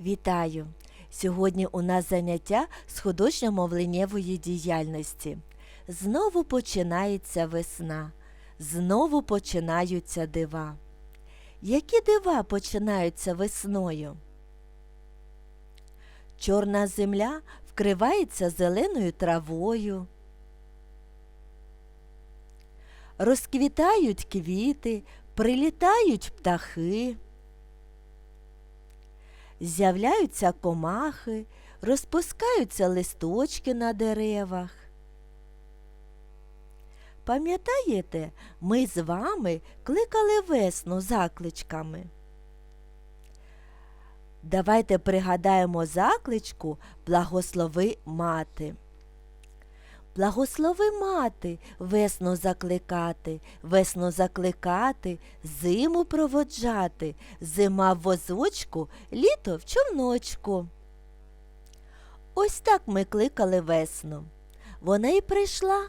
Вітаю! Сьогодні у нас заняття з художньо-мовленнєвої діяльності. Знову починається весна, знову починаються дива. Які дива починаються весною? Чорна земля вкривається зеленою травою. Розквітають квіти, прилітають птахи. З'являються комахи, розпускаються листочки на деревах. Пам'ятаєте, ми з вами кликали весну закличками. Давайте пригадаємо закличку Благослови мати. Благослови мати, весну закликати, весну закликати, зиму проводжати, зима в возочку, літо в човночку. Ось так ми кликали весну. Вона й прийшла,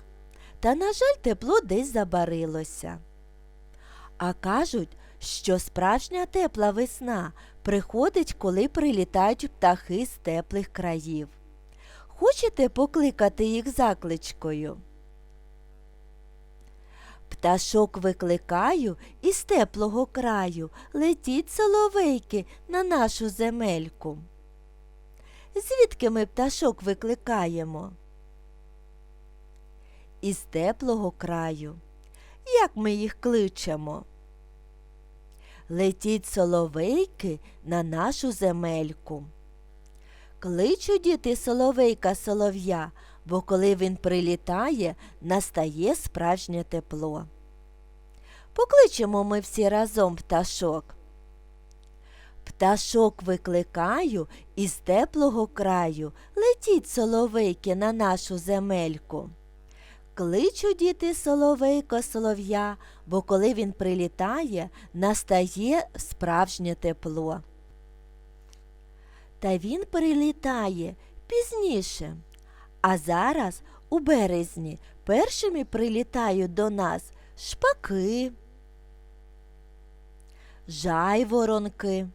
та, на жаль, тепло десь забарилося. А кажуть, що справжня тепла весна приходить, коли прилітають птахи з теплих країв. Хочете покликати їх закличкою? Пташок викликаю із теплого краю, летіть соловейки на нашу земельку. Звідки ми пташок викликаємо? Із теплого краю. Як ми їх кличемо? Летіть соловейки на нашу земельку. Кличу діти соловейка солов'я, бо коли він прилітає, настає справжнє тепло. Покличемо ми всі разом пташок. Пташок викликаю із теплого краю, летіть соловейки на нашу земельку. Кличу діти соловейко солов'я, бо коли він прилітає, настає справжнє тепло. Та він прилітає пізніше. А зараз, у березні, першими прилітають до нас шпаки, жайворонки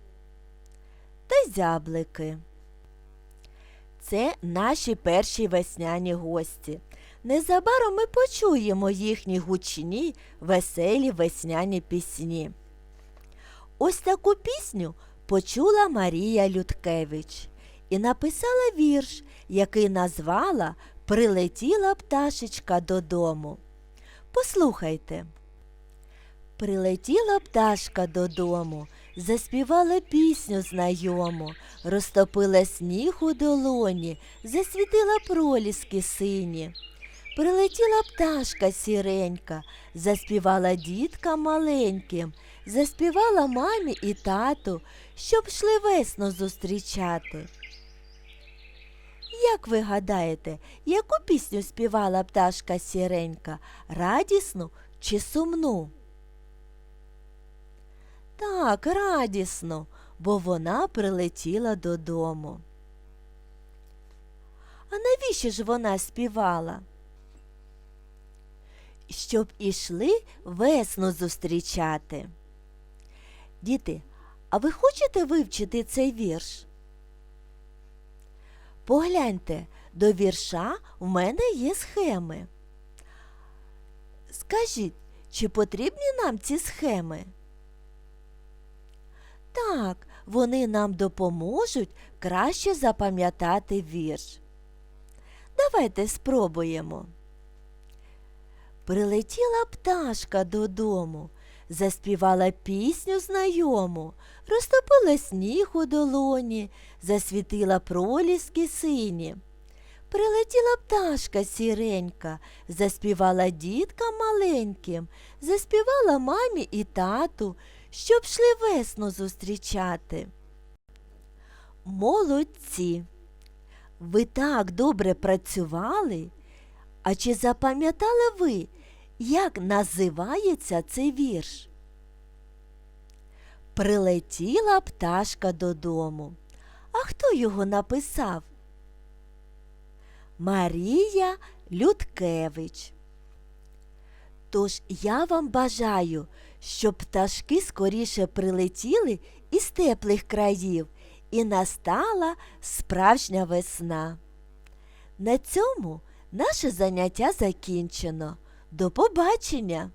та зяблики. Це наші перші весняні гості. Незабаром ми почуємо їхні гучні, веселі весняні пісні. Ось таку пісню почула Марія Людкевич і написала вірш, який назвала Прилетіла пташечка додому. Послухайте. Прилетіла пташка додому, заспівала пісню знайому, розтопила сніг у долоні, засвітила проліски сині. Прилетіла пташка сіренька, заспівала діткам маленьким, заспівала мамі і тату, щоб йшли весну зустрічати. Як ви гадаєте, яку пісню співала пташка сіренька, радісну чи сумну? Так, радісно, бо вона прилетіла додому. А навіщо ж вона співала? Щоб ішли весну зустрічати. Діти, а ви хочете вивчити цей вірш? Погляньте, до вірша в мене є схеми. Скажіть, чи потрібні нам ці схеми? Так, вони нам допоможуть краще запам'ятати вірш. Давайте спробуємо. Прилетіла пташка додому, заспівала пісню знайому, розтопила сніг у долоні, засвітила проліски сині. Прилетіла пташка сіренька, заспівала діткам маленьким, заспівала мамі і тату, щоб йшли весну зустрічати. Молодці! Ви так добре працювали. А чи запам'ятали ви, як називається цей вірш? Прилетіла пташка додому. А хто його написав? Марія Людкевич. Тож я вам бажаю, щоб пташки скоріше прилетіли із теплих країв і настала справжня весна. На цьому наше заняття закінчено. До побачення!